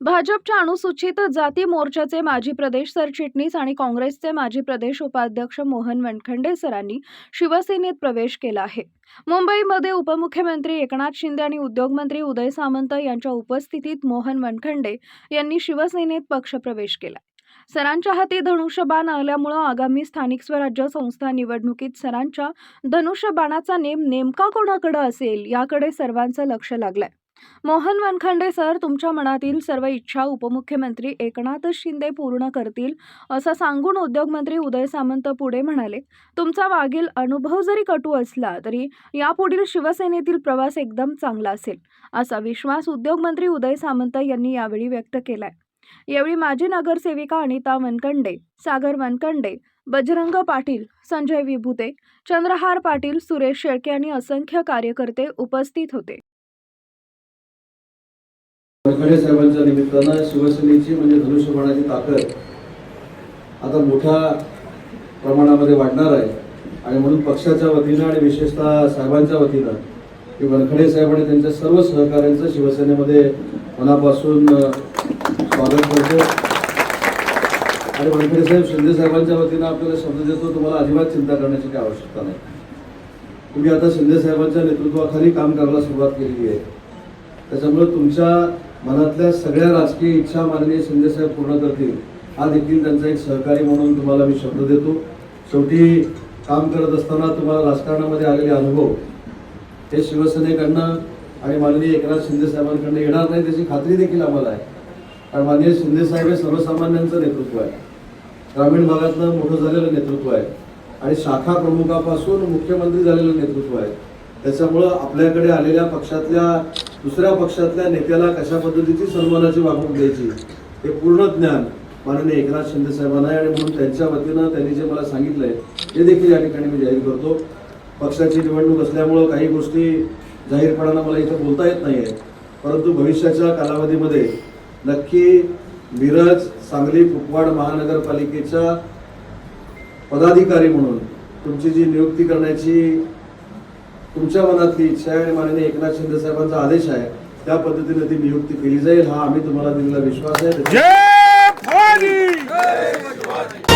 भाजपच्या अनुसूचित जाती मोर्चाचे माजी प्रदेश सरचिटणीस आणि काँग्रेसचे माजी प्रदेश उपाध्यक्ष मोहन वनखंडे सरांनी शिवसेनेत प्रवेश केला आहे. मुंबईमध्ये उपमुख्यमंत्री एकनाथ शिंदे आणि उद्योगमंत्री उदय सामंत यांच्या उपस्थितीत मोहन वनखंडे यांनी शिवसेनेत पक्षप्रवेश केला. सरांच्या हाती धनुष्यबाण आल्यामुळं आगामी स्थानिक स्वराज्य संस्था निवडणुकीत सरांच्या धनुष्यबाणाचा नेम नेमका कोणाकडे असेल याकडे सर्वांचं लक्ष लागलंय. मोहन वनखंडे सर तुमच्या मनातील सर्व इच्छा उपमुख्यमंत्री एकनाथ शिंदे पूर्ण करतील असं सांगून उद्योगमंत्री उदय सामंत पुढे म्हणाले. तुमचा मागील अनुभव जरी कटू असला तरी यापुढील शिवसेनेतील प्रवास एकदम चांगला असेल असा विश्वास उद्योगमंत्री उदय सामंत यांनी यावेळी व्यक्त केलाय. यावेळी माजी नगरसेविका अनिता वनकंडे सागर वनकंडे बजरंग पाटील संजय विभुते चंद्रहार पाटील सुरेश शेळके आणि असंख्य कार्यकर्ते उपस्थित होते. वानखडे साहेबांच्या निमित्तानं शिवसेनेची म्हणजे धनुष्यबाणाची ताकद आता मोठ्या प्रमाणामध्ये वाढणार आहे. आणि म्हणून पक्षाच्या वतीनं आणि विशेषतः साहेबांच्या वतीनं की वनखडे साहेब आणि त्यांच्या सर्व सहकाऱ्यांचं शिवसेनेमध्ये मनापासून स्वागत करतो. आणि वनखडे साहेब शिंदे साहेबांच्या वतीनं आपल्याला शब्द देतो तुम्हाला अजिबात चिंता करण्याची काही आवश्यकता नाही. तुम्ही आता शिंदे साहेबांच्या नेतृत्वाखाली काम करायला सुरुवात केलेली आहे. त्याच्यामुळे तुमच्या मनातल्या सगळ्या राजकीय इच्छा माननीय शिंदेसाहेब पूर्ण करतील हा देखील त्यांचा एक सहकारी म्हणून तुम्हाला मी शब्द देतो. शेवटी काम करत असताना तुम्हाला राजकारणामध्ये आलेले अनुभव हे शिवसेनेकडनं आणि माननीय एकनाथ शिंदेसाहेबांकडनं येणार नाही त्याची खात्री देखील आम्हाला आहे. कारण माननीय शिंदेसाहेब हे सर्वसामान्यांचं नेतृत्व आहे. ग्रामीण भागातलं मोठं झालेलं नेतृत्व आहे. आणि शाखा प्रमुखापासून मुख्यमंत्री झालेलं नेतृत्व आहे. त्याच्यामुळं आपल्याकडे आलेल्या पक्षातल्या दुसऱ्या पक्षातल्या नेत्याला कशा पद्धतीची सन्मानाची वागणूक द्यायची हे पूर्ण ज्ञान माननीय एकनाथ शिंदे साहेबांना आहे आणि म्हणून त्यांच्या वतीनं त्यांनी जे मला सांगितलंय ते देखील या ठिकाणी मी जाहीर करतो. पक्षाची निवडणूक असल्यामुळं काही गोष्टी जाहीरपणानं मला इथं बोलता येत नाही आहे परंतु भविष्याच्या कालावधीमध्ये नक्की मिरज सांगली कुपवाड महानगरपालिकेच्या पदाधिकारी म्हणून तुमची जी नियुक्ती करण्याची तुमच्या मनातली इच्छा आहे आणि माननीय एकनाथ शिंदे साहेबांचा आदेश आहे त्या पद्धतीने ती नियुक्ती केली जाईल हा आम्ही तुम्हाला दिलेला विश्वास आहे. जय भवानी